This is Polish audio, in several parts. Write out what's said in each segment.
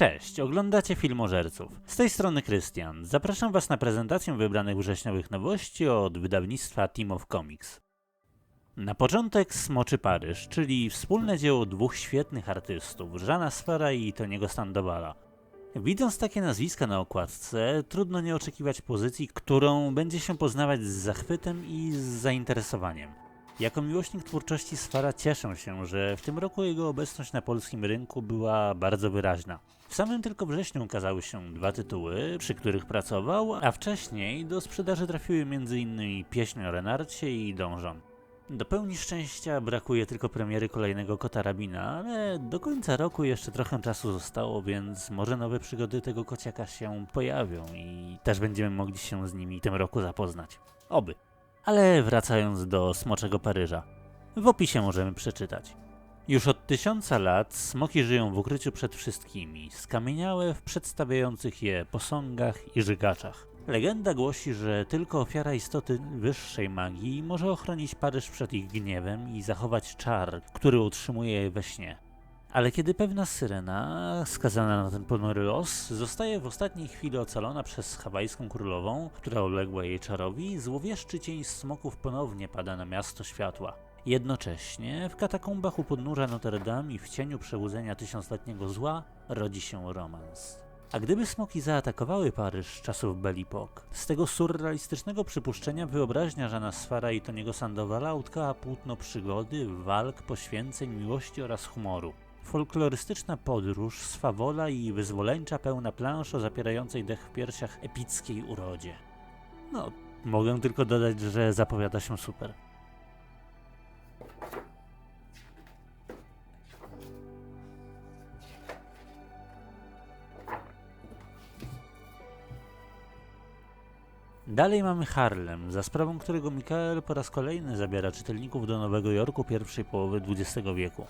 Cześć, oglądacie Filmożerców. Z tej strony Krystian. Zapraszam Was na prezentację wybranych wrześniowych nowości od wydawnictwa Team of Comics. Na początek Smoczy Paryż, czyli wspólne dzieło dwóch świetnych artystów, Żana Sfera i Toniego Sandowala. Widząc takie nazwiska na okładce, trudno nie oczekiwać pozycji, którą będzie się poznawać z zachwytem i z zainteresowaniem. Jako miłośnik twórczości Sfara cieszę się, że w tym roku jego obecność na polskim rynku była bardzo wyraźna. W samym tylko wrześniu ukazały się dwa tytuły, przy których pracował, a wcześniej do sprzedaży trafiły m.in. Pieśń o Renarcie i Dążon. Do pełni szczęścia brakuje tylko premiery kolejnego Kota Rabina, ale do końca roku jeszcze trochę czasu zostało, więc może nowe przygody tego kociaka się pojawią i też będziemy mogli się z nimi tym roku zapoznać. Oby. Ale wracając do Smoczego Paryża. W opisie możemy przeczytać. Już od tysiąca lat smoki żyją w ukryciu przed wszystkimi, skamieniałe w przedstawiających je posągach i żygaczach. Legenda głosi, że tylko ofiara istoty wyższej magii może ochronić Paryż przed ich gniewem i zachować czar, który utrzymuje je we śnie. Ale kiedy pewna syrena, skazana na ten ponury los, zostaje w ostatniej chwili ocalona przez hawajską królową, która uległa jej czarowi, złowieszczy cień smoków ponownie pada na miasto światła. Jednocześnie w katakombach u podnóża Notre Dame i w cieniu przebudzenia tysiącletniego zła rodzi się romans. A gdyby smoki zaatakowały Paryż z czasów Belle Époque, z tego surrealistycznego przypuszczenia wyobraźnia Żana Sfara i Toniego Sandowala utkała płótno przygody, walk, poświęceń, miłości oraz humoru. Folklorystyczna podróż, swawola i wyzwoleńcza pełna plansz o zapierającej dech w piersiach epickiej urodzie. No, mogę tylko dodać, że zapowiada się super. Dalej mamy Harlem, za sprawą którego Mikael po raz kolejny zabiera czytelników do Nowego Jorku pierwszej połowy XX wieku.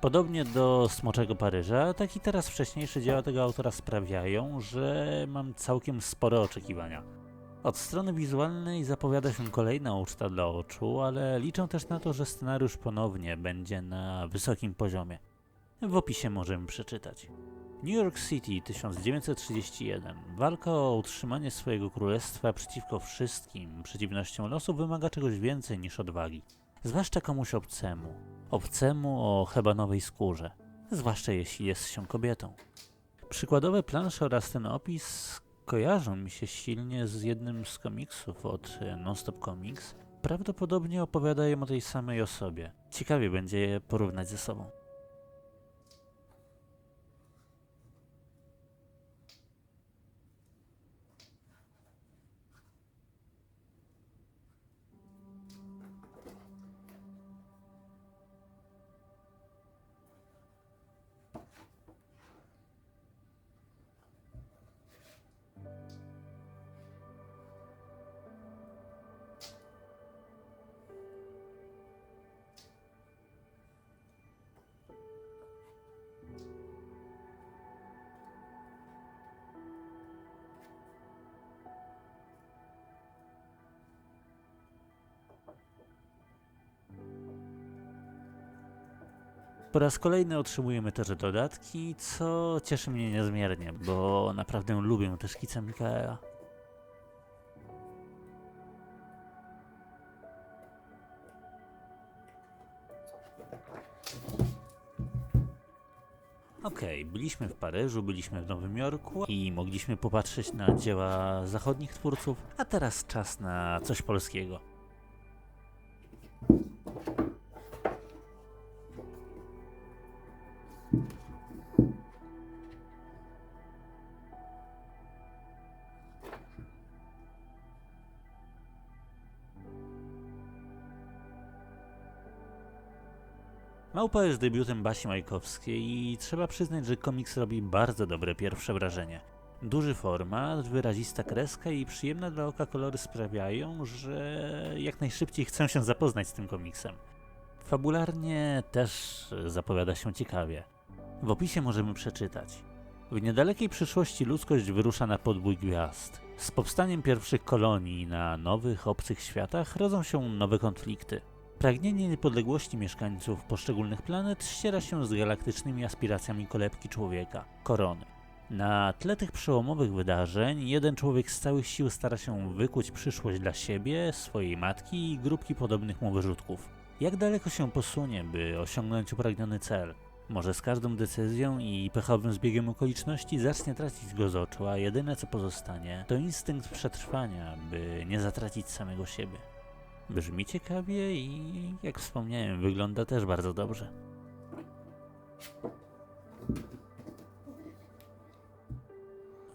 Podobnie do Smoczego Paryża, tak i teraz wcześniejsze dzieła tego autora sprawiają, że mam całkiem spore oczekiwania. Od strony wizualnej zapowiada się kolejna uczta dla oczu, ale liczę też na to, że scenariusz ponownie będzie na wysokim poziomie. W opisie możemy przeczytać. New York City 1931. Walka o utrzymanie swojego królestwa przeciwko wszystkim przeciwnościom losu wymaga czegoś więcej niż odwagi. Zwłaszcza komuś obcemu. Obcemu o hebanowej skórze. Zwłaszcza jeśli jest się kobietą. Przykładowe plansze oraz ten opis kojarzą mi się silnie z jednym z komiksów od e, Nonstop Comics. Prawdopodobnie opowiadają o tej samej osobie. Ciekawie będzie je porównać ze sobą. Po raz kolejny otrzymujemy też dodatki, co cieszy mnie niezmiernie, bo naprawdę lubię te szkice Mikaela. Okej, byliśmy w Paryżu, byliśmy w Nowym Jorku i mogliśmy popatrzeć na dzieła zachodnich twórców, a teraz czas na coś polskiego. Małpa jest debiutem Basi Majkowskiej i trzeba przyznać, że komiks robi bardzo dobre pierwsze wrażenie. Duży format, wyrazista kreska i przyjemne dla oka kolory sprawiają, że jak najszybciej chcę się zapoznać z tym komiksem. Fabularnie też zapowiada się ciekawie. W opisie możemy przeczytać. W niedalekiej przyszłości ludzkość wyrusza na podbój gwiazd. Z powstaniem pierwszych kolonii na nowych, obcych światach rodzą się nowe konflikty. Pragnienie niepodległości mieszkańców poszczególnych planet ściera się z galaktycznymi aspiracjami kolebki człowieka, korony. Na tle tych przełomowych wydarzeń, jeden człowiek z całych sił stara się wykuć przyszłość dla siebie, swojej matki i grupki podobnych mu wyrzutków. Jak daleko się posunie, by osiągnąć upragniony cel? Może z każdą decyzją i pechowym zbiegiem okoliczności zacznie tracić go z oczu, a jedyne co pozostanie to instynkt przetrwania, by nie zatracić samego siebie. Brzmi ciekawie i, jak wspomniałem, wygląda też bardzo dobrze.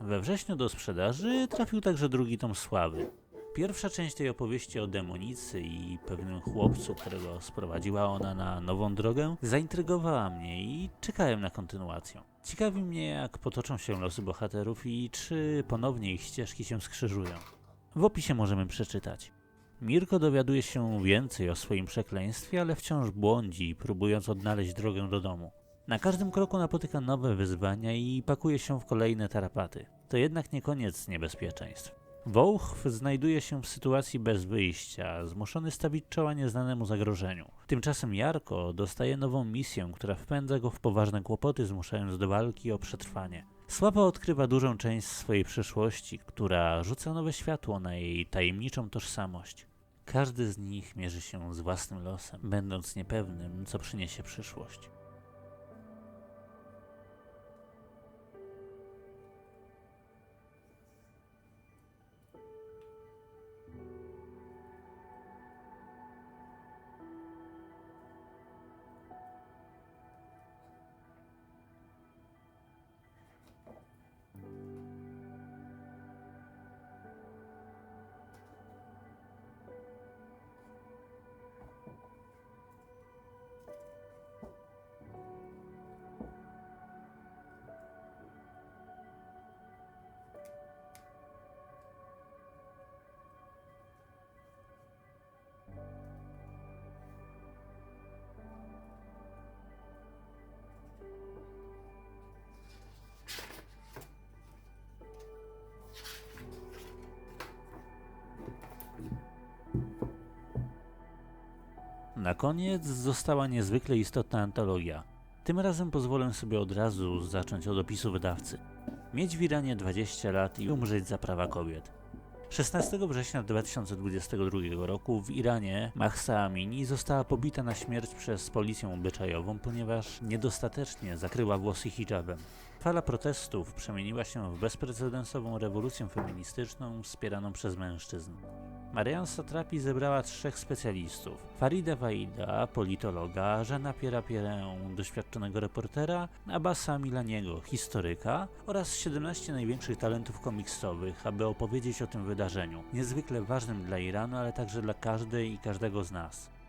We wrześniu do sprzedaży trafił także drugi tom Sławy. Pierwsza część tej opowieści o demonicy i pewnym chłopcu, którego sprowadziła ona na nową drogę, zaintrygowała mnie i czekałem na kontynuację. Ciekawi mnie, jak potoczą się losy bohaterów i czy ponownie ich ścieżki się skrzyżują. W opisie możemy przeczytać. Mirko dowiaduje się więcej o swoim przekleństwie, ale wciąż błądzi, próbując odnaleźć drogę do domu. Na każdym kroku napotyka nowe wyzwania i pakuje się w kolejne tarapaty. To jednak nie koniec niebezpieczeństw. Wołchw znajduje się w sytuacji bez wyjścia, zmuszony stawić czoła nieznanemu zagrożeniu. Tymczasem Jarko dostaje nową misję, która wpędza go w poważne kłopoty, zmuszając do walki o przetrwanie. Sława odkrywa dużą część swojej przyszłości, która rzuca nowe światło na jej tajemniczą tożsamość. Każdy z nich mierzy się z własnym losem, będąc niepewnym, co przyniesie przyszłość. Na koniec została niezwykle istotna antologia. Tym razem pozwolę sobie od razu zacząć od opisu wydawcy. Mieć w Iranie 20 lat i umrzeć za prawa kobiet. 16 września 2022 roku w Iranie Mahsa Amini została pobita na śmierć przez policję obyczajową, ponieważ niedostatecznie zakryła włosy hijabem. Fala protestów przemieniła się w bezprecedensową rewolucję feministyczną wspieraną przez mężczyzn. Marian Satrapi zebrała trzech specjalistów. Farida Waida, politologa, Żana Piera Pierę, doświadczonego reportera, Abasa Milaniego, historyka oraz 17 największych talentów komiksowych, aby opowiedzieć o tym wydarzeniu, niezwykle ważnym dla Iranu, ale także dla każdej i każdego z nas.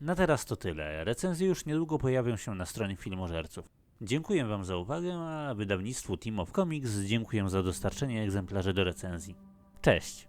Na teraz to tyle. Recenzje już niedługo pojawią się na stronie Filmożerców. Dziękuję Wam za uwagę, a wydawnictwu Team of Comics dziękuję za dostarczenie egzemplarzy do recenzji. Cześć!